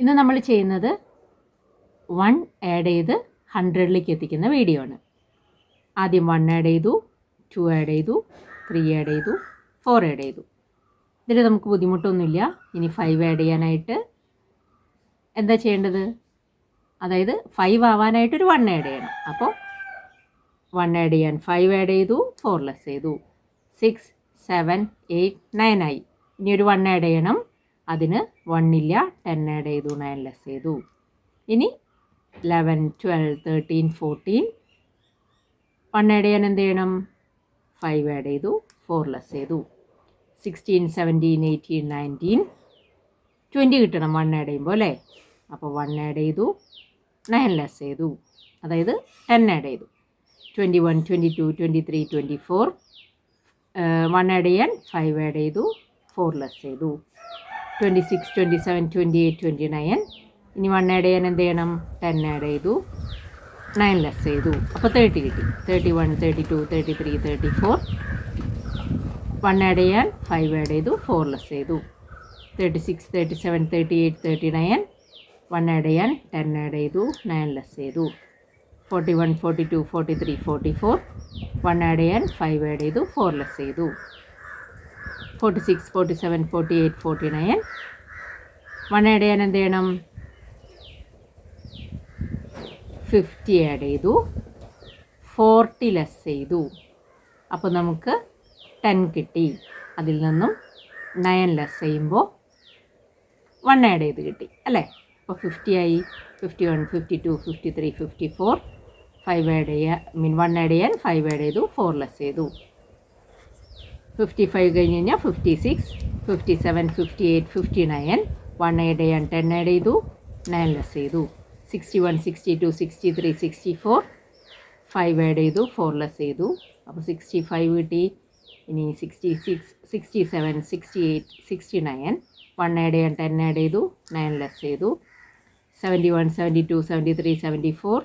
ഇന്ന് നമ്മൾ ചെയ്യുന്നത് വൺ ആഡ് ചെയ്ത് ഹൺഡ്രഡിലേക്ക് എത്തിക്കുന്ന വീഡിയോ ആണ്. ആദ്യം വൺ ആഡ് ചെയ്തു ടു ആഡ് ചെയ്തു ത്രീ ആഡ് ചെയ്തു ഫോർ ആഡ് ചെയ്തു. ഇതിൽ നമുക്ക് ബുദ്ധിമുട്ടൊന്നുമില്ല. ഇനി ഫൈവ് ആഡ് ചെയ്യാനായിട്ട് എന്താ ചെയ്യേണ്ടത്? അതായത് ഫൈവ് ആവാനായിട്ട് ഒരു വൺ ആഡ് ചെയ്യണം. അപ്പോൾ വൺ ആഡ് ചെയ്യാൻ ഫൈവ് ആഡ് ചെയ്തു ഫോർ ലെസ് ചെയ്തു. സിക്സ് സെവൻ എയ്റ്റ് നയൻ ആയി. ഇനി ഒരു വൺ ആഡ് ചെയ്യണം. അതിന് വണ്ണില്ല ടെൻ ആഡ് ചെയ്തു നയൻ ലെസ് ചെയ്തു. ഇനി eleven twelve thirteen fourteen one add ചെയ്യാൻ എന്ത് ചെയ്യണം? ഫൈവ് ആഡ് ചെയ്തു ഫോർ ലെസ് ചെയ്തു. Sixteen seventeen eighteen nineteen twenty കിട്ടണം വൺ ആഡ് ചെയ്യുമ്പോൾ അല്ലേ? അപ്പോൾ വൺ ആഡ് ചെയ്തു നയൻ ലെസ് ചെയ്തു. അതായത് ടെൻ ആഡ് ചെയ്തു. Twenty one twenty two twenty three twenty four one add ചെയ്യാൻ ഫൈവ് ആഡ് ചെയ്തു ഫോർ ലെസ് ചെയ്തു. Twenty six twenty seven twenty eight twenty nine ഇനി വൺ ആഡ് ചെയ്യാൻ എന്ത് ചെയ്യണം? ടെൻ ആഡ് ചെയ്തു. നയൻ ലെസ് ചെയ്തു. അപ്പോൾ തേർട്ടി കിട്ടി. Thirty one thirty two thirty three thirty four one add ചെയ്യാൻ ഫൈവ് ആഡ് ചെയ്തു. ഫോർ ലെസ് ചെയ്തു. Thirty six thirty seven thirty eight thirty nine one add ചെയ്യാൻ ടെൻ ആഡ് ചെയ്തു. Nine less ചെയ്തു. Forty one forty two forty three forty four one add ചെയ്യാൻ five add ചെയ്തു. Four less ചെയ്തു. Forty six forty seven forty eight forty nine. One add ചെയ്യാൻ എന്ത് ചെയ്യണം? Fifty add ചെയ്തു. ഫോർട്ടി ലെസ് ചെയ്തു. അപ്പോൾ നമുക്ക് ടെൻ കിട്ടി. അതിൽ നിന്നും നയൻ ലെസ് ചെയ്യുമ്പോൾ വൺ ആഡ് ചെയ്ത് കിട്ടി അല്ലേ? അപ്പോൾ ഫിഫ്റ്റി ആയി. Fifty one fifty two fifty three fifty four. Five add ചെയ്യാൻ മീൻ വൺ ആഡ് ചെയ്യാൻ ഫൈവ് ആഡ് ചെയ്തു ഫോർ ലെസ് ചെയ്തു. ഫിഫ്റ്റി ഫൈവ് കഴിഞ്ഞ് കഴിഞ്ഞാൽ fifty six fifty seven fifty eight fifty nine one add ചെയ്യാൻ ടെൻ ആഡ് ചെയ്തു nine less ചെയ്തു sixty one sixty two sixty three sixty four five add ചെയ്തു four less ചെയ്തു അപ്പോൾ സിക്സ്റ്റി ഫൈവ് കിട്ടി. ഇനി sixty six sixty seven sixty eight sixty nine one add ചെയ്യാൻ ten add ചെയ്തു നയൻ ലെസ് ചെയ്തു seventy one seventy two seventy three seventy four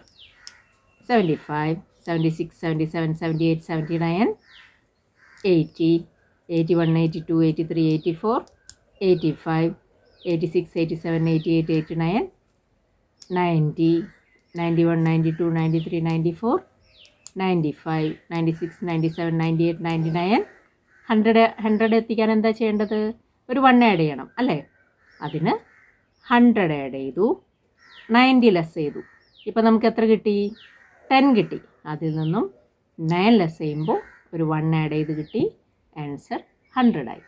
seventy five seventy six seventy seven seventy eight seventy nine eighty eighty one eighty two eighty three eighty four eighty five eighty six eighty seven eighty eight eighty nine ninety ninety one ninety two ninety three ninety four ninety five ninety six ninety seven ninety eight ninety nine hundred hundred എത്തിക്കാൻ എന്താ ചെയ്യേണ്ടത്? ഒരു one add ചെയ്യണം അല്ലേ? അതിന് hundred add ചെയ്തു ninety less ചെയ്തു. ഇപ്പോൾ നമുക്ക് എത്ര കിട്ടി? ടെൻ കിട്ടി. അതിൽ നിന്നും നയൻ ലെസ് ചെയ്യുമ്പോൾ ഒരു വൺ ആഡ് ചെയ്ത് കിട്ടി. ആൻസർ ഹൺഡ്രഡ് ആയി.